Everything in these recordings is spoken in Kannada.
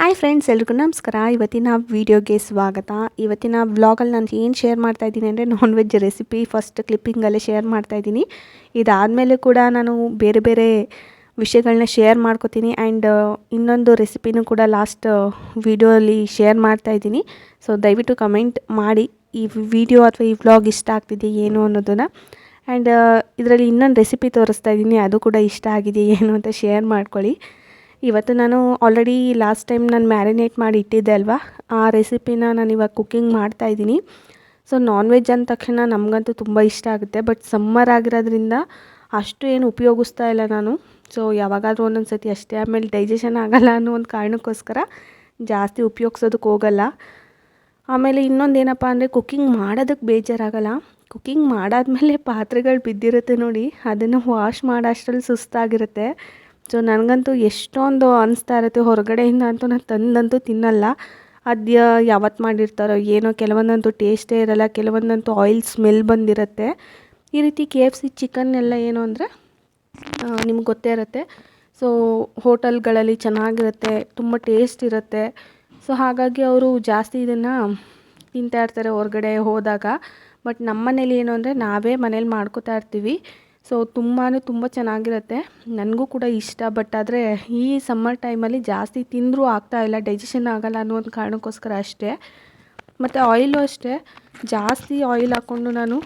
ಹಾಯ್ ಫ್ರೆಂಡ್ಸ್ ಎಲ್ರಿಗೂ ನಮಸ್ಕಾರ. ಇವತ್ತಿನ ವೀಡಿಯೋಗೆ ಸ್ವಾಗತ. ಇವತ್ತಿನ ವ್ಲಾಗಲ್ಲಿ ನಾನು ಏನು ಶೇರ್ ಮಾಡ್ತಾ ಇದ್ದೀನಿ ಅಂದರೆ ನಾನ್ ವೆಜ್ ರೆಸಿಪಿ ಫಸ್ಟ್ ಕ್ಲಿಪ್ಪಿಂಗಲ್ಲೇ ಶೇರ್ ಮಾಡ್ತಾ ಇದ್ದೀನಿ. ಇದಾದಮೇಲೆ ಕೂಡ ನಾನು ಬೇರೆ ಬೇರೆ ವಿಷಯಗಳನ್ನ ಶೇರ್ ಮಾಡ್ಕೋತೀನಿ ಆ್ಯಂಡ್ ಇನ್ನೊಂದು ರೆಸಿಪಿನೂ ಕೂಡ ಲಾಸ್ಟ್ ವೀಡಿಯೋಲಿ ಶೇರ್ ಮಾಡ್ತಾ ಇದ್ದೀನಿ. ಸೊ ದಯವಿಟ್ಟು ಕಮೆಂಟ್ ಮಾಡಿ. ಈ ವಿಡಿಯೋ ಅಥವಾ ಈ ವ್ಲಾಗ್ ಇಷ್ಟ ಆಗ್ತಿದೆ ಏನು ಅನ್ನೋದನ್ನು. ಆ್ಯಂಡ್ ಇದರಲ್ಲಿ ಇನ್ನೊಂದು ರೆಸಿಪಿ ತೋರಿಸ್ತಾ ಇದ್ದೀನಿ. ಅದು ಕೂಡ ಇಷ್ಟ ಆಗಿದೆ ಏನು ಅಂತ ಶೇರ್ ಮಾಡ್ಕೊಳ್ಳಿ. ಇವತ್ತು ನಾನು ಆಲ್ರೆಡಿ ಲಾಸ್ಟ್ ಟೈಮ್ ನಾನು ಮ್ಯಾರಿನೇಟ್ ಮಾಡಿ ಇಟ್ಟಿದ್ದೆ ಅಲ್ವಾ? ಆ ರೆಸಿಪಿನ ನಾನು ಇವಾಗ ಕುಕ್ಕಿಂಗ್ ಮಾಡ್ತಾ ಇದ್ದೀನಿ. ಸೊ ನಾನ್ ವೆಜ್ ಅಂದ ತಕ್ಷಣ ನಮಗಂತೂ ತುಂಬ ಇಷ್ಟ ಆಗುತ್ತೆ. ಬಟ್ ಸಮ್ಮರ್ ಆಗಿರೋದ್ರಿಂದ ಅಷ್ಟು ಏನು ಉಪಯೋಗಿಸ್ತಾ ಇಲ್ಲ ನಾನು. ಸೊ ಯಾವಾಗಾದರೂ ಒಂದೊಂದು ಸತಿ ಅಷ್ಟೇ. ಆಮೇಲೆ ಡೈಜೆಷನ್ ಆಗಲ್ಲ ಅನ್ನೋ ಒಂದು ಕಾರಣಕ್ಕೋಸ್ಕರ ಜಾಸ್ತಿ ಉಪಯೋಗಿಸೋದಕ್ಕೆ ಹೋಗಲ್ಲ. ಆಮೇಲೆ ಇನ್ನೊಂದು ಏನಪ್ಪ ಅಂದರೆ ಕುಕ್ಕಿಂಗ್ ಮಾಡೋದಕ್ಕೆ ಬೇಜಾರಾಗಲ್ಲ. ಕುಕ್ಕಿಂಗ್ ಮಾಡಾದಮೇಲೆ ಪಾತ್ರೆಗಳು ಬಿದ್ದಿರುತ್ತೆ ನೋಡಿ. ಅದನ್ನು ವಾಶ್ ಮಾಡೋ ಅಷ್ಟರಲ್ಲಿ ಸುಸ್ತಾಗಿರುತ್ತೆ. ಸೊ ನನಗಂತೂ ಎಷ್ಟೊಂದು ಅನಿಸ್ತಾ ಇರುತ್ತೆ ಹೊರಗಡೆಯಿಂದ ಅಂತೂ ನಾನು ತಂದಂತೂ ತಿನ್ನಲ್ಲ. ಅದು ಯಾವತ್ತು ಮಾಡಿರ್ತಾರೋ ಏನೋ ಕೆಲವೊಂದಂತೂ ಟೇಸ್ಟೇ ಇರಲ್ಲ, ಕೆಲವೊಂದಂತೂ ಆಯಿಲ್ ಸ್ಮೆಲ್ ಬಂದಿರುತ್ತೆ. ಈ ರೀತಿ ಕೆ ಎಫ್ ಸಿ ಚಿಕನ್ ಎಲ್ಲ ಏನು ಅಂದರೆ ನಿಮ್ಗೆ ಗೊತ್ತೇ ಇರುತ್ತೆ. ಸೊ ಹೋಟೆಲ್ಗಳಲ್ಲಿ ಚೆನ್ನಾಗಿರುತ್ತೆ, ತುಂಬ ಟೇಸ್ಟ್ ಇರುತ್ತೆ. ಸೊ ಹಾಗಾಗಿ ಅವರು ಜಾಸ್ತಿ ಇದನ್ನು ತಿಂತಾ ಇರ್ತಾರೆ ಹೊರಗಡೆ ಹೋದಾಗ. ಬಟ್ ನಮ್ಮ ಮನೇಲಿ ಏನು ಅಂದರೆ ನಾವೇ ಮನೇಲಿ ಮಾಡ್ಕೋತಾ ಇರ್ತೀವಿ. ಸೊ ತುಂಬಾ ತುಂಬ ಚೆನ್ನಾಗಿರುತ್ತೆ. ನನಗೂ ಕೂಡ ಇಷ್ಟ, ಬಟ್ ಆದರೆ ಈ ಸಮ್ಮರ್ ಟೈಮಲ್ಲಿ ಜಾಸ್ತಿ ತಿಂದರೂ ಆಗ್ತಾಯಿಲ್ಲ ಡೈಜೆಷನ್ ಆಗಲ್ಲ ಅನ್ನೋ ಒಂದು ಕಾರಣಕ್ಕೋಸ್ಕರ ಅಷ್ಟೇ. ಮತ್ತು ಆಯಿಲು ಅಷ್ಟೇ. ಜಾಸ್ತಿ ಆಯಿಲ್ ಹಾಕ್ಕೊಂಡು ನಾನು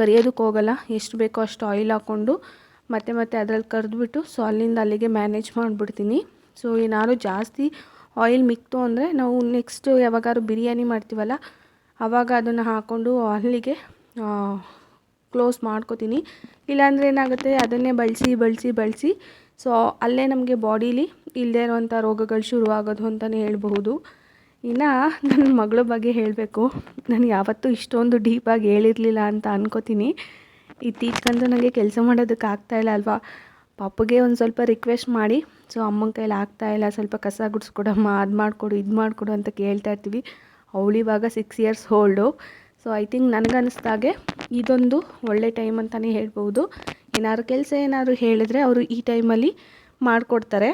ಕರಿಯೋದಕ್ಕೆ ಹೋಗಲ್ಲ. ಎಷ್ಟು ಬೇಕೋ ಅಷ್ಟು ಆಯಿಲ್ ಹಾಕ್ಕೊಂಡು ಮತ್ತೆ ಮತ್ತೆ ಅದರಲ್ಲಿ ಕರೆದ್ಬಿಟ್ಟು ಸೊ ಅಲ್ಲಿಂದ ಅಲ್ಲಿಗೆ ಮ್ಯಾನೇಜ್ ಮಾಡಿಬಿಡ್ತೀನಿ. ಸೊ ಏನಾದ್ರು ಜಾಸ್ತಿ ಆಯಿಲ್ ಮಿಕ್ತು ಅಂದರೆ ನಾವು ನೆಕ್ಸ್ಟು ಯಾವಾಗಾದ್ರು ಬಿರಿಯಾನಿ ಮಾಡ್ತೀವಲ್ಲ ಆವಾಗ ಅದನ್ನು ಹಾಕ್ಕೊಂಡು ಅಲ್ಲಿಗೆ ಕ್ಲೋಸ್ ಮಾಡ್ಕೋತೀನಿ. ಇಲ್ಲಾಂದರೆ ಏನಾಗುತ್ತೆ, ಅದನ್ನೇ ಬಳಸಿ ಬಳಸಿ ಬಳಸಿ. ಸೊ ಅಲ್ಲೇ ನಮಗೆ ಬಾಡೀಲಿ ಇಲ್ಲದೇ ಇರುವಂಥ ರೋಗಗಳು ಶುರುವಾಗೋದು ಅಂತಲೇ ಹೇಳ್ಬಹುದು. ಇನ್ನು ನನ್ನ ಮಗಳ ಬಗ್ಗೆ ಹೇಳಬೇಕು. ನಾನು ಯಾವತ್ತೂ ಇಷ್ಟೊಂದು ಡೀಪಾಗಿ ಹೇಳಿರಲಿಲ್ಲ ಅಂತ ಅನ್ಕೋತೀನಿ. ಇತ್ತೀಚೆಗಂತೂ ನನಗೆ ಕೆಲಸ ಮಾಡೋದಕ್ಕೆ ಆಗ್ತಾಯಿಲ್ಲ ಅಲ್ವಾ? ಪಾಪಗೆ ಒಂದು ಸ್ವಲ್ಪ ರಿಕ್ವೆಸ್ಟ್ ಮಾಡಿ. ಸೊ ಅಮ್ಮನ ಕೈಲಿ ಆಗ್ತಾಯಿಲ್ಲ ಸ್ವಲ್ಪ ಕಸ ಗುಡಿಸ್ಕೊಡಮ್ಮ, ಅದು ಮಾಡಿಕೊಡು, ಇದು ಮಾಡಿಕೊಡು ಅಂತ ಕೇಳ್ತಾ ಇರ್ತೀವಿ. ಅವಳಿವಾಗ six years old so I think ನನಗನ್ನಿಸ್ದಾಗೆ ಇದೊಂದು ಒಳ್ಳೆ ಟೈಮ್ ಅಂತಲೇ ಹೇಳ್ಬೋದು ಏನಾದ್ರು ಕೆಲಸ ಏನಾದ್ರು ಹೇಳಿದ್ರೆ ಅವರು ಈ ಟೈಮಲ್ಲಿ ಮಾಡಿಕೊಡ್ತಾರೆ.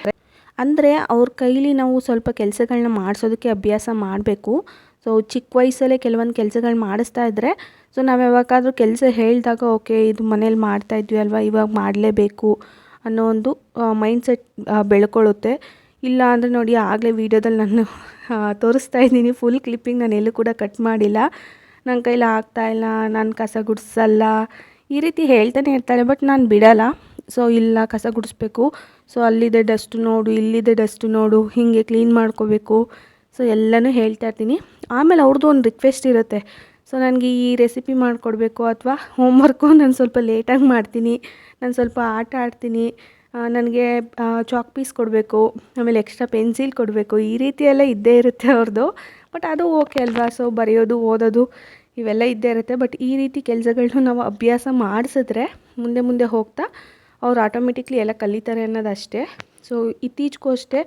ಅಂದರೆ ಅವ್ರ ಕೈಲಿ ನಾವು ಸ್ವಲ್ಪ ಕೆಲಸಗಳನ್ನ ಮಾಡಿಸೋದಕ್ಕೆ ಅಭ್ಯಾಸ ಮಾಡಬೇಕು. ಸೊ ಚಿಕ್ಕ ವಯಸ್ಸಲ್ಲೇ ಕೆಲವೊಂದು ಕೆಲಸಗಳು ಮಾಡಿಸ್ತಾ ಇದ್ದರೆ ಸೊ ನಾವು ಯಾವಾಗಾದರೂ ಕೆಲಸ ಹೇಳಿದಾಗ ಓಕೆ ಇದು ಮನೇಲಿ ಮಾಡ್ತಾ ಇದ್ವಿ ಅಲ್ವಾ, ಇವಾಗ ಮಾಡಲೇಬೇಕು ಅನ್ನೋ ಒಂದು ಮೈಂಡ್ಸೆಟ್ ಬೆಳ್ಕೊಳ್ಳುತ್ತೆ. ಇಲ್ಲ ಅಂದರೆ ನೋಡಿ, ಆಗಲೇ ವೀಡಿಯೋದಲ್ಲಿ ನಾನು ತೋರಿಸ್ತಾ ಇದ್ದೀನಿ ಫುಲ್ ಕ್ಲಿಪ್ಪಿಂಗ್ ನಾನು ಎಲ್ಲೂ ಕೂಡ ಕಟ್ ಮಾಡಿಲ್ಲ. ನನ್ನ ಕೈಲಿ ಆಗ್ತಾಯಿಲ್ಲ ನಾನು ಕಸ ಗುಡಿಸಲ್ಲ. ಈ ರೀತಿ ಹೇಳ್ತಾನೆ ಇರ್ತಾರೆ ಬಟ್ ನಾನು ಬಿಡಲ್ಲ. ಸೊ ಇಲ್ಲ, ಕಸ ಗುಡಿಸ್ಬೇಕು. ಸೊ ಅಲ್ಲಿದೆ ಡಸ್ಟು ನೋಡು, ಇಲ್ಲಿದೆ ಡಸ್ಟು ನೋಡು, ಹೀಗೆ ಕ್ಲೀನ್ ಮಾಡ್ಕೋಬೇಕು. ಸೊ ಎಲ್ಲನೂ ಹೇಳ್ತಾ ಇರ್ತೀನಿ. ಆಮೇಲೆ ಅವ್ರದ್ದು ಒಂದು ರಿಕ್ವೆಸ್ಟ್ ಇರುತ್ತೆ. ಸೊ ನನಗೆ ಈ ರೆಸಿಪಿ ಮಾಡಿಕೊಡ್ಬೇಕು ಅಥವಾ ಹೋಮ್ವರ್ಕು ನಾನು ಸ್ವಲ್ಪ ಲೇಟಾಗಿ ಮಾಡ್ತೀನಿ, ನಾನು ಸ್ವಲ್ಪ ಆಟ ಆಡ್ತೀನಿ ನನಗೆ ಚಾಕ್ ಪೀಸ್ ಕೊಡಬೇಕು, ಆಮೇಲೆ ಎಕ್ಸ್ಟ್ರಾ ಪೆನ್ಸಿಲ್ ಕೊಡಬೇಕು. ಈ ರೀತಿ ಎಲ್ಲ ಇದ್ದೇ ಇರುತ್ತೆ ಅವ್ರದ್ದು ಬಟ್ ಅದು ಓಕೆ ಅಲ್ವಾ? ಸೊ ಬರೆಯೋದು, ಓದೋದು ಇವೆಲ್ಲ ಇದ್ದೇ ಇರುತ್ತೆ. ಬಟ್ ಈ ರೀತಿ ಕೆಲಸಗಳನ್ನ ನಾವು ಅಭ್ಯಾಸ ಮಾಡಿಸಿದ್ರೆ ಮುಂದೆ ಮುಂದೆ ಹೋಗ್ತಾ ಅವ್ರು ಆಟೋಮೆಟಿಕ್ಲಿ ಎಲ್ಲ ಕಲಿತಾರೆ ಅನ್ನೋದಷ್ಟೇ. ಸೊ ಇತ್ತೀಚೆಗೂ ಅಷ್ಟೇ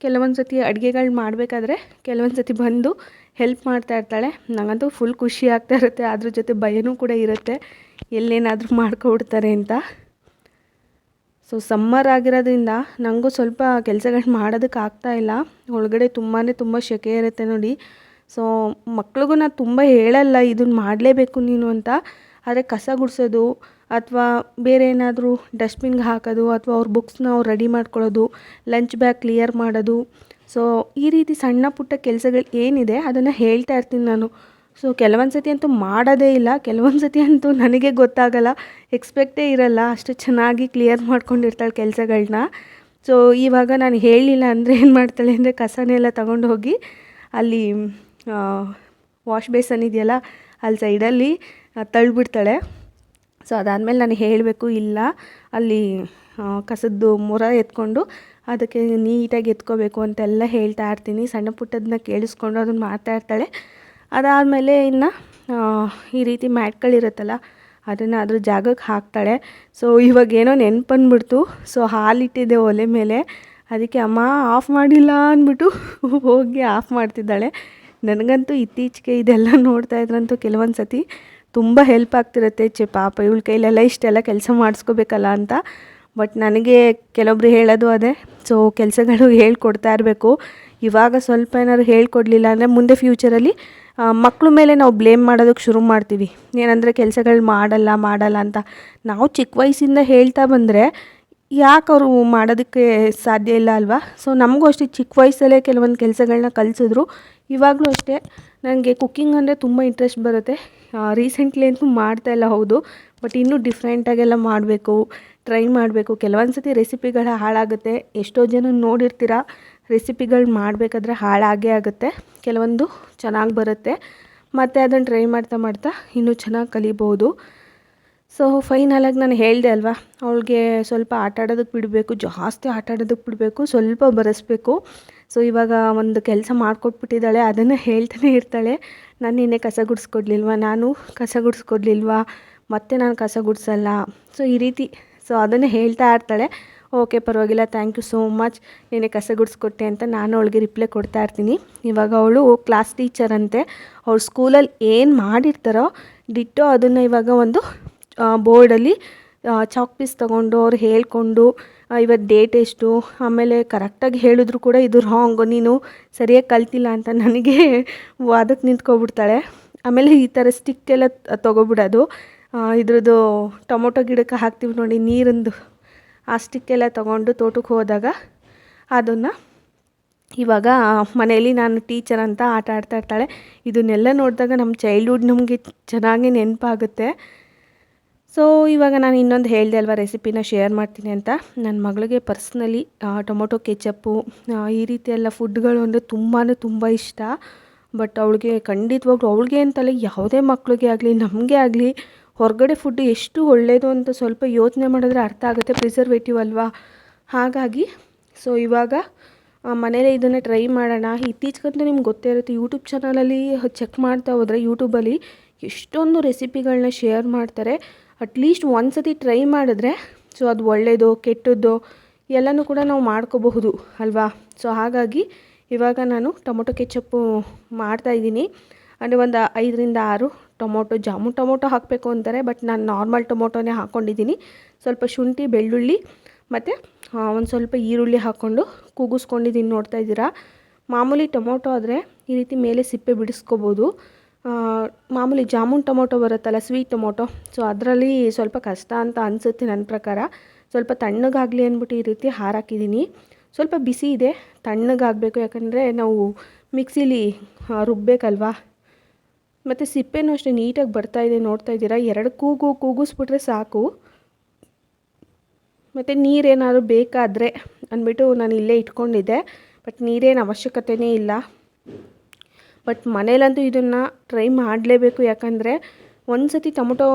ಕೆಲವೊಂದು ಸತಿ ಅಡುಗೆಗಳು ಮಾಡಬೇಕಾದ್ರೆ ಕೆಲವೊಂದು ಸತಿ ಬಂದು ಹೆಲ್ಪ್ ಮಾಡ್ತಾ ಇರ್ತಾಳೆ. ನನಗಂತೂ ಫುಲ್ ಖುಷಿ ಆಗ್ತಾ ಇರುತ್ತೆ. ಅದ್ರ ಜೊತೆ ಭಯನೂ ಕೂಡ ಇರುತ್ತೆ. ಎಲ್ಲೇನಾದರೂ ಮಾಡ್ಕೊಬಿಡ್ತಾರೆ ಅಂತ. ಸೊ ಸಮ್ಮರ್ ಆಗಿರೋದ್ರಿಂದ ನನಗೂ ಸ್ವಲ್ಪ ಕೆಲಸಗಳು ಮಾಡೋದಕ್ಕೆ ಇಲ್ಲ. ಒಳಗಡೆ ತುಂಬಾ ತುಂಬ ಸೆಕೆ ಇರುತ್ತೆ ನೋಡಿ. ಸೊ ಮಕ್ಳಿಗೂ ನಾನು ತುಂಬ ಹೇಳಲ್ಲ ಇದನ್ನು ಮಾಡಲೇಬೇಕು ನೀನು ಅಂತ. ಆದರೆ ಕಸ ಗುಡಿಸೋದು ಅಥವಾ ಬೇರೆ ಏನಾದರೂ ಡಸ್ಟ್ಬಿನ್ಗೆ ಹಾಕೋದು ಅಥವಾ ಅವ್ರ ಬುಕ್ಸ್ನ ಅವ್ರು ರೆಡಿ ಮಾಡ್ಕೊಳ್ಳೋದು ಲಂಚ್ ಬ್ಯಾಗ್ ಕ್ಲಿಯರ್ ಮಾಡೋದು. ಸೊ ಈ ರೀತಿ ಸಣ್ಣ ಪುಟ್ಟ ಕೆಲಸಗಳು ಏನಿದೆ, ಅದನ್ನು ಹೇಳ್ತಾ ಇರ್ತೀನಿ ನಾನು. ಸೊ ಕೆಲವೊಂದು ಸತಿ ಅಂತೂ ಮಾಡೋದೇ ಇಲ್ಲ, ಕೆಲವೊಂದು ಸತಿ ಅಂತೂ ನನಗೆ ಗೊತ್ತಾಗಲ್ಲ ಎಕ್ಸ್ಪೆಕ್ಟೇ ಇರಲ್ಲ, ಅಷ್ಟು ಚೆನ್ನಾಗಿ ಕ್ಲಿಯರ್ ಮಾಡ್ಕೊಂಡಿರ್ತಾಳೆ ಕೆಲಸಗಳನ್ನ ಸೊ ಇವಾಗ ನಾನು ಹೇಳಲಿಲ್ಲ ಅಂದರೆ ಏನು ಮಾಡ್ತಾಳೆ ಅಂದರೆ ಕಸನೆಲ್ಲ ತಗೊಂಡು ಹೋಗಿ ಅಲ್ಲಿ ವಾಶ್ ಬೇಸನ್ ಇದೆಯಲ್ಲ, ಅಲ್ಲಿ ಸೈಡಲ್ಲಿ ತಳ್ಳಿಬಿಡ್ತಾಳೆ ಸೊ ಅದಾದಮೇಲೆ ನಾನು ಹೇಳಬೇಕು, ಇಲ್ಲ, ಅಲ್ಲಿ ಕಸದ್ದು ಮೊರ ಎತ್ಕೊಂಡು ಅದಕ್ಕೆ ನೀಟಾಗಿ ಎತ್ಕೋಬೇಕು ಅಂತೆಲ್ಲ ಹೇಳ್ತಾ ಇರ್ತೀನಿ. ಸಣ್ಣ ಪುಟ್ಟದನ್ನ ಕೇಳಿಸ್ಕೊಂಡು ಅದನ್ನು ಮಾಡ್ತಾ ಇರ್ತಾಳೆ. ಅದಾದಮೇಲೆ ಇನ್ನು ಈ ರೀತಿ ಮ್ಯಾಟ್ಗಳಿರುತ್ತಲ್ಲ ಅದನ್ನು ಅದ್ರ ಜಾಗಕ್ಕೆ ಹಾಕ್ತಾಳೆ. ಸೊ ಇವಾಗ ಏನೋ ನೆನ್ಪನ್ಬಿಡ್ತು ಸೊ ಹಾಲಿಟ್ಟಿದ್ದೆ ಒಲೆ ಮೇಲೆ. ಅದಕ್ಕೆ ಅಮ್ಮ ಆಫ್ ಮಾಡಿಲ್ಲ ಅಂದ್ಬಿಟ್ಟು ಹೋಗಿ ಆಫ್ ಮಾಡ್ತಿದ್ದಾಳೆ. ನನಗಂತೂ ಇತ್ತೀಚೆಗೆ ಇದೆಲ್ಲ ನೋಡ್ತಾ ಇದ್ರಂತೂ ಕೆಲವೊಂದು ಸತಿ ತುಂಬ ಹೆಲ್ಪ್ ಆಗ್ತಿರುತ್ತೆ. ಚೆ ಪಾಪ ಇವಳ ಕೈಲೆಲ್ಲ ಇಷ್ಟೆಲ್ಲ ಕೆಲಸ ಮಾಡಿಸ್ಕೋಬೇಕಲ್ಲ ಅಂತ. ಬಟ್ ನನಗೆ ಕೆಲವೊಬ್ರು ಹೇಳೋದು ಅದೇ. ಸೊ ಕೆಲಸಗಳು ಹೇಳ್ಕೊಡ್ತಾ ಇರಬೇಕು. ಇವಾಗ ಸ್ವಲ್ಪ ಏನಾದ್ರು ಹೇಳ್ಕೊಡ್ಲಿಲ್ಲ ಅಂದರೆ ಮುಂದೆ ಫ್ಯೂಚರಲ್ಲಿ ಮಕ್ಳು ಮೇಲೆ ನಾವು ಬ್ಲೇಮ್ ಮಾಡೋದಕ್ಕೆ ಶುರು ಮಾಡ್ತೀವಿ. ಏನಂದರೆ ಕೆಲಸಗಳು ಮಾಡಲ್ಲ ಮಾಡಲ್ಲ ಅಂತ. ನಾವು ಚಿಕ್ಕ ವಯಸ್ಸಿಂದ ಹೇಳ್ತಾ ಬಂದರೆ ಯಾಕೆ ಅವರು ಮಾಡೋದಕ್ಕೆ ಸಾಧ್ಯ ಇಲ್ಲ ಅಲ್ವಾ? ಸೊ ನಮಗೂ ಅಷ್ಟೇ ಚಿಕ್ಕ ವಯಸ್ಸಲ್ಲೇ ಕೆಲವೊಂದು ಕೆಲಸಗಳನ್ನ ಕಲಿಸಿದ್ರು. ಇವಾಗಲೂ ಅಷ್ಟೇ. ನನಗೆ ಕುಕ್ಕಿಂಗ್ ಅಂದರೆ ತುಂಬ ಇಂಟ್ರೆಸ್ಟ್ ಬರುತ್ತೆ. ರೀಸೆಂಟ್ಲಿ ಅಂತೂ ಮಾಡ್ತಾ ಇಲ್ಲ, ಹೌದು. ಬಟ್ ಇನ್ನೂ ಡಿಫ್ರೆಂಟಾಗೆಲ್ಲ ಮಾಡಬೇಕು ಟ್ರೈ ಮಾಡಬೇಕು. ಕೆಲವೊಂದು ಸತಿ ರೆಸಿಪಿಗಳು ಹಾಳಾಗುತ್ತೆ. ಎಷ್ಟೋ ಜನ ನೋಡಿರ್ತೀರ? ರೆಸಿಪಿಗಳು ಮಾಡಬೇಕಾದ್ರೆ ಹಾಳಾಗೇ ಆಗುತ್ತೆ. ಕೆಲವೊಂದು ಚೆನ್ನಾಗಿ ಬರುತ್ತೆ. ಮತ್ತು ಅದನ್ನು ಟ್ರೈ ಮಾಡ್ತಾ ಮಾಡ್ತಾ ಇನ್ನೂ ಚೆನ್ನಾಗಿ ಕಲಿಬೋದು. ಸೊ ಫೈನಲಾಗಿ ನಾನು ಹೇಳಿದೆ ಅಲ್ವಾ, ಅವಳಿಗೆ ಸ್ವಲ್ಪ ಆಟ ಆಡೋದಕ್ಕೆ ಬಿಡಬೇಕು, ಜಾಸ್ತಿ ಆಟ ಆಡೋದಕ್ಕೆ ಬಿಡಬೇಕು, ಸ್ವಲ್ಪ ಬರೆಸ್ಬೇಕು. ಸೊ, ಇವಾಗ ಒಂದು ಕೆಲಸ ಮಾಡಿಕೊಟ್ಬಿಟ್ಟಿದ್ದಾಳೆ, ಅದನ್ನು ಹೇಳ್ತಾನೆ ಇರ್ತಾಳೆ. ನಾನು ನಿನ್ನೆ ಕಸ ಗುಡಿಸ್ಕೊಡ್ಲಿಲ್ವಾ? ನಾನು ಕಸ ಗುಡಿಸ್ಕೊಡ್ಲಿಲ್ವಾ? ಮತ್ತೆ ನಾನು ಕಸ ಗುಡಿಸಲ್ಲ? ಸೊ, ಈ ರೀತಿ. ಸೊ, ಅದನ್ನು ಹೇಳ್ತಾ ಇರ್ತಾಳೆ. ಓಕೆ, ಪರವಾಗಿಲ್ಲ. ಥ್ಯಾಂಕ್ ಯು ಸೋ ಮಚ್ ನೀನೆ ಕಸ ಗುಡಿಸ್ಕೊಟ್ಟೆ ಅಂತ ನಾನು ಅವಳಿಗೆ ರಿಪ್ಲೈ ಕೊಡ್ತಾ ಇರ್ತೀನಿ. ಇವಾಗ ಅವಳು ಕ್ಲಾಸ್ ಟೀಚರ್ ಅಂತೆ. ಅವ್ಳ ಸ್ಕೂಲಲ್ಲಿ ಏನು ಮಾಡಿರ್ತಾರೋ ಡಿಟ್ಟೋ ಅದನ್ನು ಇವಾಗ ಒಂದು ಬೋರ್ಡಲ್ಲಿ ಚಾಕ್ ಪೀಸ್ ತೊಗೊಂಡು ಅವ್ರು ಹೇಳ್ಕೊಂಡು ಇವತ್ತು ಡೇಟ್ ಎಷ್ಟು? ಆಮೇಲೆ ಕರೆಕ್ಟಾಗಿ ಹೇಳಿದ್ರು ಕೂಡ ಇದು ರಾಂಗು ನೀನು ಸರಿಯಾಗಿ ಕಲ್ತಿಲ್ಲ ಅಂತ ನನಗೆ ವಾದಕ್ಕೆ ನಿಂತ್ಕೊಬಿಡ್ತಾಳೆ. ಆಮೇಲೆ ಈ ಥರ ಸ್ಟಿಕ್ ಎಲ್ಲ ತೊಗೊಬಿಡೋದು. ಇದ್ರದ್ದು ಟೊಮೊಟೊ ಗಿಡಕ್ಕೆ ಹಾಕ್ತೀವಿ ನೋಡಿ, ನೀರಿಂದು. ಆ ಸ್ಟಿಕ್ಕೆಲ್ಲ ತೊಗೊಂಡು ತೋಟಕ್ಕೆ ಹೋದಾಗ ಅದನ್ನು ಇವಾಗ ಮನೆಯಲ್ಲಿ ನಾನು ಟೀಚರ್ ಅಂತ ಆಟ ಆಡ್ತಾ ಇರ್ತಾಳೆ. ಇದನ್ನೆಲ್ಲ ನೋಡಿದಾಗ ನಮ್ಮ ಚೈಲ್ಡ್ಹುಡ್ ನಮಗೆ ಚೆನ್ನಾಗಿ ನೆನಪಾಗುತ್ತೆ. ಸೊ ಇವಾಗ ನಾನು ಇನ್ನೊಂದು ಹೇಳಿದೆ ಅಲ್ವಾ ರೆಸಿಪಿನ ಶೇರ್ ಮಾಡ್ತೀನಿ ಅಂತ. ನನ್ನ ಮಗಳಿಗೆ ಪರ್ಸ್ನಲಿ ಟೊಮೊಟೊ ಕೆಚಪ್ಪು ಈ ರೀತಿ ಎಲ್ಲ ಫುಡ್ಗಳು ಅಂದರೆ ತುಂಬಾ ತುಂಬ ಇಷ್ಟ. ಬಟ್ ಅವಳಿಗೆ ಖಂಡಿತವಾಗ್ಲೂ ಅವಳಿಗೆ ಅಂತಲ್ಲ, ಯಾವುದೇ ಮಕ್ಕಳಿಗೆ ಆಗಲಿ, ನಮಗೆ ಆಗಲಿ ಹೊರಗಡೆ ಫುಡ್ ಎಷ್ಟು ಒಳ್ಳೆಯದು ಅಂತ ಸ್ವಲ್ಪ ಯೋಚನೆ ಮಾಡಿದ್ರೆ ಅರ್ಥ ಆಗುತ್ತೆ ಪ್ರಿಸರ್ವೇಟಿವ್ ಅಲ್ವಾ? ಹಾಗಾಗಿ ಸೊ ಇವಾಗ ಮನೇಲೇ ಇದನ್ನು ಟ್ರೈ ಮಾಡೋಣ. ಇತ್ತೀಚೆಗಂತೂ ನಿಮ್ಗೆ ಗೊತ್ತೇ ಇರುತ್ತೆ ಯೂಟ್ಯೂಬ್ ಚಾನಲಲ್ಲಿ ಚೆಕ್ ಮಾಡ್ತಾ ಹೋದರೆ ಯೂಟ್ಯೂಬಲ್ಲಿ ಎಷ್ಟೊಂದು ರೆಸಿಪಿಗಳನ್ನ ಶೇರ್ ಮಾಡ್ತಾರೆ. ಅಟ್ಲೀಸ್ಟ್ ಒಂದು ಸತಿ ಟ್ರೈ ಮಾಡಿದ್ರೆ ಸೊ ಅದು ಒಳ್ಳೆಯದು ಕೆಟ್ಟದ್ದು, ಎಲ್ಲನೂ ಕೂಡ ನಾವು ಮಾಡ್ಕೋಬಹುದು, ಅಲ್ವಾ? ಸೊ ಹಾಗಾಗಿ, ಇವಾಗ ನಾನು ಟೊಮೊಟೊ ಕೆಚಪ್ಪು ಮಾಡ್ತಾಯಿದ್ದೀನಿ ಅಂದರೆ ಒಂದು ಐದರಿಂದ ಆರು ಟೊಮೊಟೊ ಜಾಮೂನ್ ಟೊಮೊಟೊ ಹಾಕಬೇಕು ಅಂತಾರೆ ಬಟ್ ನಾನು ನಾರ್ಮಲ್ ಟೊಮೊಟೊನೇ ಹಾಕ್ಕೊಂಡಿದ್ದೀನಿ ಸ್ವಲ್ಪ ಶುಂಠಿ, ಬೆಳ್ಳುಳ್ಳಿ ಮತ್ತು ಒಂದು ಸ್ವಲ್ಪ ಈರುಳ್ಳಿ ಹಾಕ್ಕೊಂಡು ಕೂಗಿಸ್ಕೊಂಡಿದ್ದೀನಿ ನೋಡ್ತಾ ಇದ್ದೀರಾ? ಮಾಮೂಲಿ ಟೊಮೊಟೊ ಆದರೆ ಈ ರೀತಿ ಮೇಲೆ ಸಿಪ್ಪೆ ಬಿಡಿಸ್ಕೋಬೋದು. ಮಾಮೂಲಿ ಜಾಮೂನ್ ಟೊಮೊಟೊ ಬರುತ್ತಲ್ಲ ಸ್ವೀಟ್ ಟೊಮೊಟೊ ಸೊ ಅದರಲ್ಲಿ ಸ್ವಲ್ಪ ಕಷ್ಟ ಅಂತ ಅನಿಸುತ್ತೆ ನನ್ನ ಪ್ರಕಾರ. ಸ್ವಲ್ಪ ತಣ್ಣಗಾಗಲಿ ಅಂದ್ಬಿಟ್ಟು ಈ ರೀತಿ ಹಾರಾಕಿದ್ದೀನಿ ಸ್ವಲ್ಪ ಬಿಸಿ ಇದೆ, ತಣ್ಣಗಾಗಬೇಕು, ಯಾಕಂದರೆ ನಾವು ಮಿಕ್ಸಿಲಿ ರುಬ್ಬಬೇಕಲ್ವಾ ಮತ್ತು ಸಿಪ್ಪೆನೂ ಅಷ್ಟೇ ನೀಟಾಗಿ ಬರ್ತಾ ಇದೆ, ನೋಡ್ತಾ ಇದ್ದೀರಾ? ಎರಡು ಕೂಗು, ಕೂಗಿಸ್ಬಿಟ್ರೆ ಸಾಕು. ಮತ್ತು ನೀರೇನಾದರೂ ಬೇಕಾದರೆ ಅಂದ್ಬಿಟ್ಟು ನಾನು ಇಲ್ಲೇ ಇಟ್ಕೊಂಡಿದ್ದೆ. ಬಟ್ ನೀರೇನು ಅವಶ್ಯಕತೆಯೇ ಇಲ್ಲ. ಬಟ್ ಮನೇಲಂತೂ ಇದನ್ನು ಟ್ರೈ ಮಾಡಲೇಬೇಕು. ಯಾಕಂದರೆ ಒಂದು ಸತಿ ಟೊಮೊಟೊ,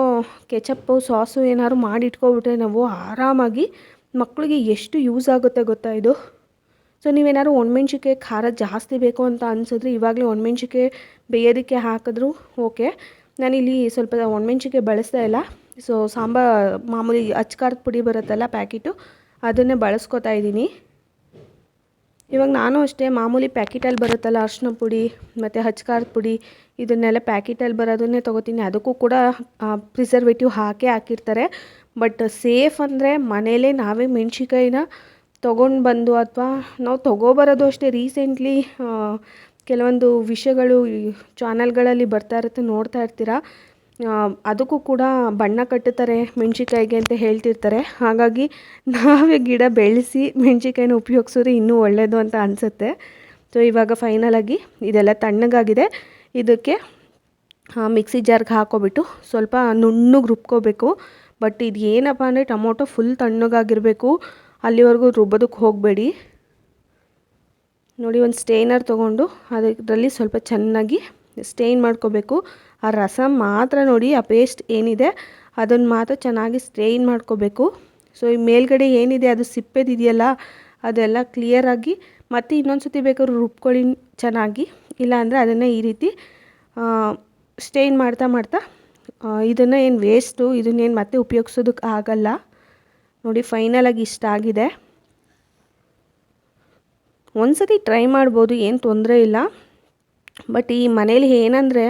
ಕೆಚಪ್ಪು, ಸಾಸು ಏನಾದ್ರು ಮಾಡಿ ಇಟ್ಕೊಬಿಟ್ರೆ ನಾವು ಆರಾಮಾಗಿ ಮಕ್ಕಳಿಗೆ ಎಷ್ಟು ಯೂಸ್ ಆಗುತ್ತೆ ಗೊತ್ತಾ ಇದು? ಸೊ ನೀವೇನಾದ್ರು ಒಣಮೆಣ್ಸಿಕಾಯಿ ಖಾರ ಜಾಸ್ತಿ ಬೇಕು ಅಂತ ಅನಿಸಿದ್ರೆ ಇವಾಗಲೇ ಒಣಮೆಣ್ಸಿಕಾಯಿ ಬೇಯೋದಕ್ಕೆ ಹಾಕಿದ್ರು ಓಕೆ. ನಾನಿಲ್ಲಿ ಸ್ವಲ್ಪ ಒಣಮೆಣ್ಸಿಕಾಯಿ ಬಳಸ್ತಾ ಇಲ್ಲ. ಸೊ ಸಾಂಬಾರು ಮಾಮೂಲಿ ಅಚ್ಕಾರದ ಪುಡಿ ಬರುತ್ತಲ್ಲ ಪ್ಯಾಕೆಟು, ಅದನ್ನೇ ಬಳಸ್ಕೊತಾ ಇದ್ದೀನಿ. ಇವಾಗ ನಾನು ಅಷ್ಟೇ ಮಾಮೂಲಿ ಪ್ಯಾಕೆಟಲ್ಲಿ ಬರುತ್ತಲ್ಲ ಅರಿಶಿನ ಪುಡಿ, ಮತ್ತು ಹಚ್ಕಾರದ ಪುಡಿ, ಇದನ್ನೆಲ್ಲ ಪ್ಯಾಕೆಟಲ್ಲಿ ಬರೋದನ್ನೇ ತೊಗೋತೀನಿ. ಅದಕ್ಕೂ ಕೂಡ ಪ್ರಿಸರ್ವೇಟಿವ್ ಹಾಕೇ ಹಾಕಿರ್ತಾರೆ. ಬಟ್ ಸೇಫ್ ಅಂದರೆ ಮನೇಲೇ ನಾವೇ ಮೆಣ್ಸಿಕಾಯಿನ ತೊಗೊಂಡು ಬಂದು ಅಥವಾ ನಾವು ತೊಗೊಬರೋದು ಅಷ್ಟೇ. ರೀಸೆಂಟ್ಲಿ ಕೆಲವೊಂದು ವಿಷಯಗಳು ಚಾನಲ್ಗಳಲ್ಲಿ ಬರ್ತಾ ಇರುತ್ತೆ, ನೋಡ್ತಾ ಇರ್ತೀರ? ಅದಕ್ಕೂ ಕೂಡ ಬಣ್ಣ ಕಟ್ಟುತ್ತಾರೆ ಮೆಣ್ಸಿಕಾಯಿಗೆ ಅಂತ ಹೇಳ್ತಿರ್ತಾರೆ. ಹಾಗಾಗಿ ನಾವೇ ಗಿಡ ಬೆಳೆಸಿ ಮೆಣ್ಸಿಕಾಯಿನ ಉಪಯೋಗಿಸಿದ್ರೆ ಇನ್ನೂ ಒಳ್ಳೆಯದು ಅಂತ ಅನಿಸುತ್ತೆ. ಸೊ ಇವಾಗ ಫೈನಲಾಗಿ ಇದೆಲ್ಲ ತಣ್ಣಗಾಗಿದೆ. ಇದಕ್ಕೆ ಮಿಕ್ಸಿ ಜಾರ್ಗೆ ಹಾಕೋಬಿಟ್ಟು ಸ್ವಲ್ಪ ನುಣ್ಣಗೆ ರುಬ್ಕೋಬೇಕು. ಬಟ್ ಇದು ಏನಪ್ಪ ಅಂದರೆ ಟೊಮೊಟೊ ಫುಲ್ ತಣ್ಣಗಾಗಿರಬೇಕು. ಅಲ್ಲಿವರೆಗೂ ರುಬ್ಬೋದಕ್ಕೆ ಹೋಗಬೇಡಿ. ನೋಡಿ ಒಂದು ಸ್ಟೇನರ್ ತೊಗೊಂಡು ಅದರಲ್ಲಿ ಸ್ವಲ್ಪ ಚೆನ್ನಾಗಿ ಸ್ಟೇನ್ ಮಾಡ್ಕೋಬೇಕು. ಆ ರಸ ಮಾತ್ರ ನೋಡಿ, ಆ ಪೇಸ್ಟ್ ಏನಿದೆ ಅದನ್ನು ಮಾತ್ರ ಚೆನ್ನಾಗಿ ಸ್ಟೇನ್ ಮಾಡ್ಕೋಬೇಕು. ಸೊ, ಈ ಮೇಲ್ಗಡೆ ಏನಿದೆ, ಅದು ಸಿಪ್ಪೆದಿದೆಯಲ್ಲ, ಅದೆಲ್ಲ ಕ್ಲಿಯರಾಗಿ ಮತ್ತು ಇನ್ನೊಂದು ಸತಿ ಬೇಕಾದ್ರೂ ರುಬ್ಕೊಳ್ಳಿ ಚೆನ್ನಾಗಿ. ಇಲ್ಲಾಂದರೆ ಅದನ್ನು ಈ ರೀತಿ ಸ್ಟೇನ್ ಮಾಡ್ತಾ ಮಾಡ್ತಾ ಇದನ್ನು ಏನು ವೇಸ್ಟು ಇದನ್ನೇನು ಮತ್ತೆ ಉಪಯೋಗಿಸೋದಕ್ಕೆ ಆಗಲ್ಲ. ನೋಡಿ ಫೈನಲಾಗಿ ಇಷ್ಟ ಆಗಿದೆ. ಒಂದು ಸತಿ ಟ್ರೈ ಮಾಡ್ಬೋದು, ಏನು ತೊಂದರೆ ಇಲ್ಲ. ಬಟ್ ಈ ಮನೇಲಿ ಏನಂದರೆ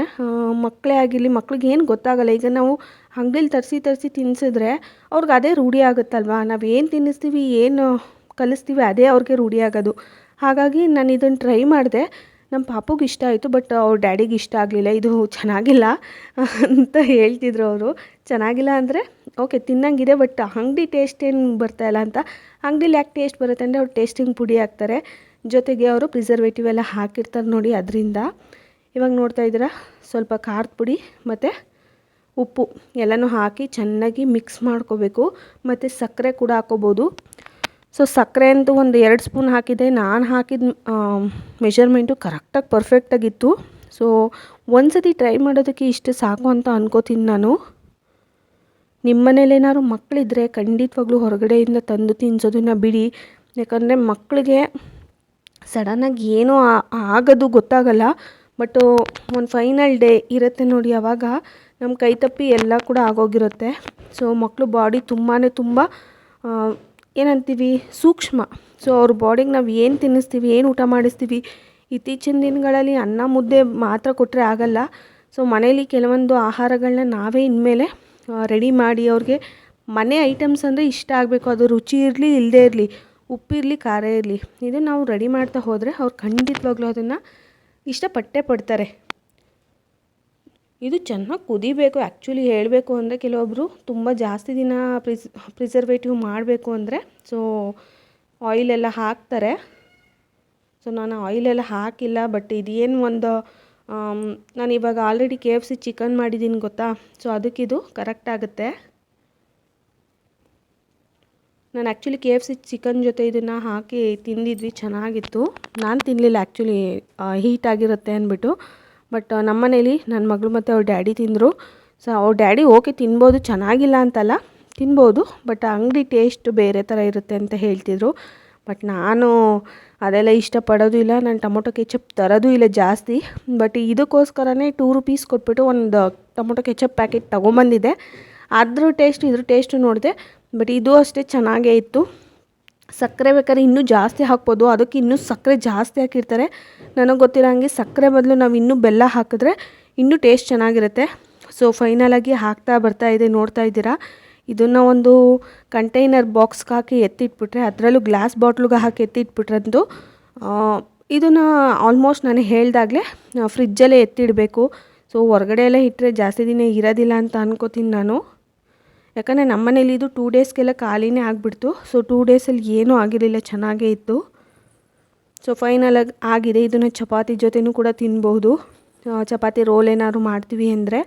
ಮಕ್ಕಳೇ ಆಗಿರಲಿ, ಮಕ್ಳಿಗೆ ಏನು ಗೊತ್ತಾಗಲ್ಲ. ಈಗ ನಾವು ಅಂಗಡಿಲಿ ತರಿಸಿ ತರಿಸಿ ತಿನ್ನಿಸಿದ್ರೆ ಅವ್ರಿಗೆ ಅದೇ ರೂಢಿ ಆಗುತ್ತಲ್ವಾ? ನಾವು ಏನು ತಿನ್ನಿಸ್ತೀವಿ, ಏನು ಕಲಿಸ್ತೀವಿ, ಅದೇ ಅವ್ರಿಗೆ ರೂಢಿ ಆಗೋದು. ಹಾಗಾಗಿ ನಾನು ಇದನ್ನು ಟ್ರೈ ಮಾಡಿದೆ. ನಮ್ಮ ಪಾಪುಗೆ ಇಷ್ಟ ಆಯಿತು ಬಟ್ ಅವ್ರ ಡ್ಯಾಡಿಗೆ ಇಷ್ಟ ಆಗಲಿಲ್ಲ. ಇದು ಚೆನ್ನಾಗಿಲ್ಲ ಅಂತ ಹೇಳ್ತಿದ್ರು ಅವರು. ಚೆನ್ನಾಗಿಲ್ಲ ಅಂದರೆ ಓಕೆ, ತಿನ್ನಂಗಿದೆ, ಬಟ್ ಅಂಗಡಿ ಟೇಸ್ಟ್ ಏನು ಬರ್ತಾ ಇಲ್ಲ ಅಂತ. ಅಂಗಡಿಲಿ ಯಾಕೆ ಟೇಸ್ಟ್ ಬರುತ್ತೆ ಅಂದರೆ ಅವ್ರು ಟೇಸ್ಟಿಂಗ್ ಪುಡಿ ಹಾಕ್ತಾರೆ. ಜೊತೆಗೆ ಅವರು ಪ್ರಿಸರ್ವೇಟಿವ್ ಎಲ್ಲ ಹಾಕಿರ್ತಾರೆ ನೋಡಿ ಅದರಿಂದ. ಇವಾಗ ನೋಡ್ತಾ ಇದ್ದೀರಾ, ಸ್ವಲ್ಪ ಖಾರದ ಪುಡಿ ಮತ್ತು ಉಪ್ಪು ಎಲ್ಲನೂ ಹಾಕಿ ಚೆನ್ನಾಗಿ ಮಿಕ್ಸ್ ಮಾಡ್ಕೋಬೇಕು. ಮತ್ತು ಸಕ್ಕರೆ ಕೂಡ ಹಾಕೋಬೋದು. ಸೊ ಸಕ್ಕರೆ ಅಂತೂ ಒಂದು ಎರಡು ಸ್ಪೂನ್ ಹಾಕಿದ್ದೆ. ನಾನು ಹಾಕಿದ ಮೆಷರ್ಮೆಂಟು ಕರೆಕ್ಟಾಗಿ ಪರ್ಫೆಕ್ಟಾಗಿತ್ತು ಸೊ ಒಂದು ಸತಿ ಟ್ರೈ ಮಾಡೋದಕ್ಕೆ ಇಷ್ಟು ಸಾಕು ಅಂತ ಅನ್ಕೋತೀನಿ ನಾನು. ನಿಮ್ಮ ಮನೇಲಿ ಏನಾದ್ರು ಮಕ್ಕಳಿದ್ರೆ ಖಂಡಿತವಾಗ್ಲೂ ಹೊರಗಡೆಯಿಂದ ತಂದು ತಿನ್ಸೋದನ್ನ ಬಿಡಿ. ಯಾಕಂದರೆ ಮಕ್ಕಳಿಗೆ ಸಡನ್ನಾಗಿ ಏನೂ ಆಗೋದು ಗೊತ್ತಾಗಲ್ಲ. ಬಟ್ ಒಂದು ಫೈನಲ್ ಡೇ ಇರುತ್ತೆ ನೋಡಿ ಆವಾಗ ನಮ್ಮ ಕೈ ತಪ್ಪಿ ಎಲ್ಲ ಕೂಡ ಆಗೋಗಿರುತ್ತೆ. ಸೊ ಮಕ್ಕಳು ಬಾಡಿ ತುಂಬಾ ತುಂಬ ಏನಂತೀವಿ, ಸೂಕ್ಷ್ಮ. ಸೊ ಅವ್ರ ಬಾಡಿಗೆ ನಾವು ಏನು ತಿನ್ನಿಸ್ತೀವಿ, ಏನು ಊಟ ಮಾಡಿಸ್ತೀವಿ, ಇತ್ತೀಚಿನ ದಿನಗಳಲ್ಲಿ ಅನ್ನ ಮುದ್ದೆ ಮಾತ್ರ ಕೊಟ್ಟರೆ ಆಗಲ್ಲ. ಸೊ ಮನೇಲಿ ಕೆಲವೊಂದು ಆಹಾರಗಳನ್ನ ನಾವೇ ಇನ್ಮೇಲೆ ರೆಡಿ ಮಾಡಿ ಅವ್ರಿಗೆ ಮನೆ ಐಟಮ್ಸ್ ಅಂದರೆ ಇಷ್ಟ ಆಗಬೇಕು. ಅದು ರುಚಿ ಇರಲಿ ಇಲ್ಲದೇ ಇರಲಿ ಉಪ್ಪಿರಲಿ ಖಾರ ಇರಲಿ, ಇದು ನಾವು ರೆಡಿ ಮಾಡ್ತಾ ಹೋದರೆ ಅವ್ರು ಖಂಡಿತವಾಗ್ಲೂ ಅದನ್ನು ಇಷ್ಟಪಟ್ಟೇ ಪಡ್ತಾರೆ. ಇದು ಚೆನ್ನಾಗಿ ಕುದಿಬೇಕು. ಆ್ಯಕ್ಚುಲಿ ಹೇಳಬೇಕು ಅಂದರೆ ಕೆಲವೊಬ್ಬರು ತುಂಬ ಜಾಸ್ತಿ ದಿನ ಪ್ರಿಸ್ ಪ್ರಿಸರ್ವೇಟಿವ್ ಮಾಡಬೇಕು ಅಂದರೆ ಸೊ ಆಯಿಲೆಲ್ಲ ಹಾಕ್ತಾರೆ. ಸೊ ನಾನು ಆಯಿಲೆಲ್ಲ ಹಾಕಿಲ್ಲ ಬಟ್ ಇದೇನು ಒಂದು ನಾನು ಇವಾಗ already K F C chicken ಮಾಡಿದ್ದೀನಿ ಗೊತ್ತಾ? ಸೊ ಅದಕ್ಕಿದು ಕರೆಕ್ಟ್ ಆಗುತ್ತೆ. ನಾನು actually K F C chicken ಜೊತೆ ಇದನ್ನು ಹಾಕಿ ತಿಂದಿದ್ವಿ, ಚೆನ್ನಾಗಿತ್ತು. ನಾನು ತಿನ್ನಲಿಲ್ಲ ಆ್ಯಕ್ಚುಲಿ ಹೀಟ್ ಆಗಿರುತ್ತೆ ಅಂದ್ಬಿಟ್ಟು. ಬಟ್ ನಮ್ಮ ಮನೇಲಿ ನನ್ನ ಮಗಳು ಮತ್ತು ಅವ್ರ ಡ್ಯಾಡಿ ತಿಂದರು. ಸೊ ಅವ್ರ ಡ್ಯಾಡಿ ಓಕೆ ತಿನ್ಬೋದು, ಚೆನ್ನಾಗಿಲ್ಲ ಅಂತಲ್ಲ. ತಿನ್ಬೋದು ಬಟ್ ಅಂಗಡಿ ಟೇಸ್ಟ್ ಬೇರೆ ಥರ ಇರುತ್ತೆ ಅಂತ ಹೇಳ್ತಿದ್ರು. ಬಟ್ ನಾನು ಅದೆಲ್ಲ ಇಷ್ಟಪಡೋದು ಇಲ್ಲ. ನಾನು ಟೊಮೊಟೊ ಕೆಚಪ್ ತರೋದು ಇಲ್ಲ ಜಾಸ್ತಿ. ಬಟ್ ಇದಕ್ಕೋಸ್ಕರನೇ ಟೂ ರುಪೀಸ್ ಕೊಟ್ಬಿಟ್ಟು ಒಂದು ಟೊಮೊಟೊ ಕೆಚಪ್ ಪ್ಯಾಕೆಟ್ ತೊಗೊಂಬಂದಿದ್ದೆ. ಅದ್ರ ಟೇಸ್ಟ್ ಇದ್ರ ಟೇಸ್ಟು ನೋಡಿದೆ. ಬಟ್ ಇದು ಅಷ್ಟೇ ಚೆನ್ನಾಗೇ ಇತ್ತು. ಸಕ್ಕರೆ ಬೇಕಾದ್ರೆ ಇನ್ನೂ ಜಾಸ್ತಿ ಹಾಕ್ಬೋದು. ಅದಕ್ಕೆ ಇನ್ನೂ ಸಕ್ಕರೆ ಜಾಸ್ತಿ ಹಾಕಿರ್ತಾರೆ. ನನಗೆ ಗೊತ್ತಿರೋ ಹಂಗೆ ಸಕ್ಕರೆ ಬದಲು ನಾವು ಇನ್ನೂ ಬೆಲ್ಲ ಹಾಕಿದ್ರೆ ಇನ್ನೂ ಟೇಸ್ಟ್ ಚೆನ್ನಾಗಿರುತ್ತೆ. ಸೊ ಫೈನಲಾಗಿ ಹಾಕ್ತಾ ಬರ್ತಾ ಇದೆ, ನೋಡ್ತಾ ಇದ್ದೀರಾ? ಇದನ್ನು ಒಂದು ಕಂಟೈನರ್ ಬಾಕ್ಸ್ಗೆ ಹಾಕಿ ಎತ್ತಿಟ್ಬಿಟ್ರೆ, ಅದರಲ್ಲೂ ಗ್ಲಾಸ್ ಬಾಟ್ಲಿಗೆ ಹಾಕಿ ಎತ್ತಿಟ್ಬಿಟ್ರಂದು ಇದನ್ನು ಆಲ್ಮೋಸ್ಟ್ ನಾನು ಹೇಳ್ದಾಗಲೇ ಫ್ರಿಜ್ಜಲ್ಲೇ ಎತ್ತಿಡಬೇಕು. ಸೊ ಹೊರಗಡೆ ಎಲ್ಲ ಇಟ್ಟರೆ ಜಾಸ್ತಿ ದಿನ ಇರೋದಿಲ್ಲ ಅಂತ ಅನ್ಕೋತೀನಿ ನಾನು. ಯಾಕಂದರೆ ನಮ್ಮ ಮನೇಲಿ ಇದು ಟೂ ಡೇಸ್ಗೆಲ್ಲ ಖಾಲಿನೇ ಆಗಿಬಿಡ್ತು. ಸೊ ಟೂ ಡೇಸಲ್ಲಿ ಏನೂ ಆಗಿರಲಿಲ್ಲ, ಚೆನ್ನಾಗೇ ಇತ್ತು. ಸೊ ಫೈನಲ್ ಆಗಿದೆ. ಇದನ್ನು ಚಪಾತಿ ಜೊತೆನೂ ಕೂಡ ತಿನ್ಬೋದು ಚಪಾತಿ ರೋಲ್ ಏನಾದ್ರು ಮಾಡ್ತೀವಿ ಅಂದರೆ.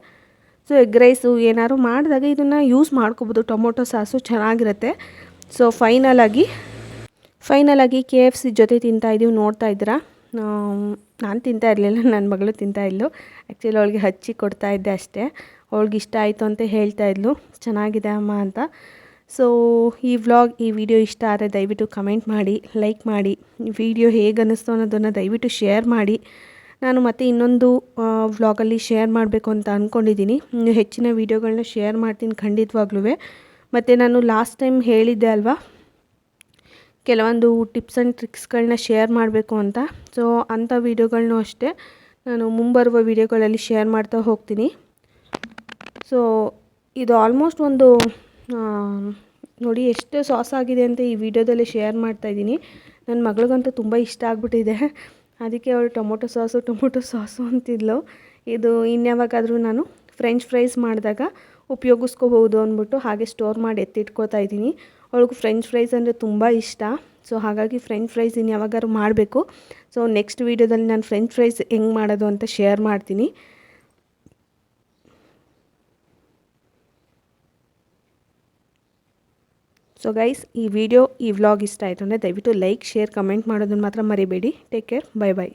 ಸೊ ಎಗ್ ರೈಸು ಏನಾದ್ರು ಮಾಡಿದಾಗ ಇದನ್ನು ಯೂಸ್ ಮಾಡ್ಕೋಬೋದು. ಟೊಮೊಟೊ ಸಾಸು ಚೆನ್ನಾಗಿರುತ್ತೆ. ಸೊ ಫೈನಲಾಗಿ ಫೈನಲಾಗಿ ಕೆ ಎಫ್ ಸಿ ಜೊತೆ ತಿಂತಾಯಿದ್ದೀವಿ ನೋಡ್ತಾ ಇದ್ದೀರಾ? ನಾನು ತಿಂತಾ ಇರಲಿಲ್ಲ ನನ್ನ ಮಗಳು ತಿಂತಾ ಇದ್ಲು. ಆ್ಯಕ್ಚುಲಿ ಅವಳಿಗೆ ಹಚ್ಚಿ ಕೊಡ್ತಾ ಇದ್ದೆ ಅಷ್ಟೇ. ಅವಳಿಗೆ ಇಷ್ಟ ಆಯಿತು ಅಂತ ಹೇಳ್ತಾ ಇದ್ಲು. ಚೆನ್ನಾಗಿದೆ ಅಮ್ಮ ಅಂತ. ಸೊ ಈ ವ್ಲಾಗ್ ಈ ವಿಡಿಯೋ ಇಷ್ಟ ಆದರೆ ದಯವಿಟ್ಟು ಕಮೆಂಟ್ ಮಾಡಿ ಲೈಕ್ ಮಾಡಿ. ವಿಡಿಯೋ ಹೇಗೆ ಅನ್ನಿಸ್ತು ಅನ್ನೋದನ್ನು ದಯವಿಟ್ಟು ಶೇರ್ ಮಾಡಿ. ನಾನು ಮತ್ತೆ ಇನ್ನೊಂದು ವ್ಲಾಗಲ್ಲಿ ಶೇರ್ ಮಾಡಬೇಕು ಅಂತ ಅಂದ್ಕೊಂಡಿದ್ದೀನಿ ಹೆಚ್ಚಿನ ವೀಡಿಯೋಗಳನ್ನ ಶೇರ್ ಮಾಡ್ತೀನಿ ಖಂಡಿತವಾಗ್ಲೂ ಮತ್ತು ನಾನು ಲಾಸ್ಟ್ ಟೈಮ್ ಹೇಳಿದ್ದೆ ಅಲ್ವಾ? ಕೆಲವೊಂದು ಟಿಪ್ಸ್ ಆ್ಯಂಡ್ ಟ್ರಿಕ್ಸ್ಗಳನ್ನ ಶೇರ್ ಮಾಡಬೇಕು ಅಂತ. ಸೊ ಅಂಥ ವೀಡಿಯೋಗಳನ್ನೂ ಅಷ್ಟೇ ನಾನು ಮುಂಬರುವ ವೀಡಿಯೋಗಳಲ್ಲಿ ಶೇರ್ ಮಾಡ್ತಾ ಹೋಗ್ತೀನಿ. ಸೊ ಇದು ಆಲ್ಮೋಸ್ಟ್ ಒಂದು ನೋಡಿ ಎಷ್ಟು ಸಾಸ್ ಆಗಿದೆ ಅಂತ ಈ ವಿಡಿಯೋದಲ್ಲಿ ಶೇರ್ ಮಾಡ್ತಾಯಿದ್ದೀನಿ ನನ್ನ ಮಗಳಿಗಂತೂ ತುಂಬ ಇಷ್ಟ ಆಗಿಬಿಟ್ಟಿದೆ. ಅದಕ್ಕೆ ಅವಳು ಟೊಮೊಟೊ ಸಾಸು ಟೊಮೊಟೊ ಸಾಸು ಅಂತಿದ್ಲು. ಇದು ಇನ್ಯಾವಾಗಾದರೂ ನಾನು ಫ್ರೆಂಚ್ ಫ್ರೈಸ್ ಮಾಡಿದಾಗ ಉಪಯೋಗಿಸ್ಕೋಬಹುದು ಅಂದ್ಬಿಟ್ಟು ಹಾಗೆ ಸ್ಟೋರ್ ಮಾಡಿ ಎತ್ತಿಟ್ಕೋತಾ ಇದ್ದೀನಿ. ಅವಳಿಗೆ ಫ್ರೆಂಚ್ ಫ್ರೈಸ್ ಅಂದರೆ ತುಂಬ ಇಷ್ಟ. ಸೊ ಹಾಗಾಗಿ ಫ್ರೆಂಚ್ ಫ್ರೈಸ್ ಇನ್ನು ಯಾವಾಗಾದ್ರು ಮಾಡಬೇಕು. ಸೊ ನೆಕ್ಸ್ಟ್ ವೀಡಿಯೋದಲ್ಲಿ ನಾನು ಫ್ರೆಂಚ್ ಫ್ರೈಸ್ ಹೆಂಗೆ ಮಾಡೋದು ಅಂತ ಶೇರ್ ಮಾಡ್ತೀನಿ. ಸೊ ಗೈಸ್ ಈ ವಿಡಿಯೋ ಈ ವ್ಲಾಗ್ ಇಷ್ಟ ಆಯಿತು ಅಂದರೆ ದಯವಿಟ್ಟು ಲೈಕ್ ಶೇರ್ ಕಮೆಂಟ್ ಮಾಡೋದನ್ನು ಮಾತ್ರ ಮರಿಬೇಡಿ. Take care bye bye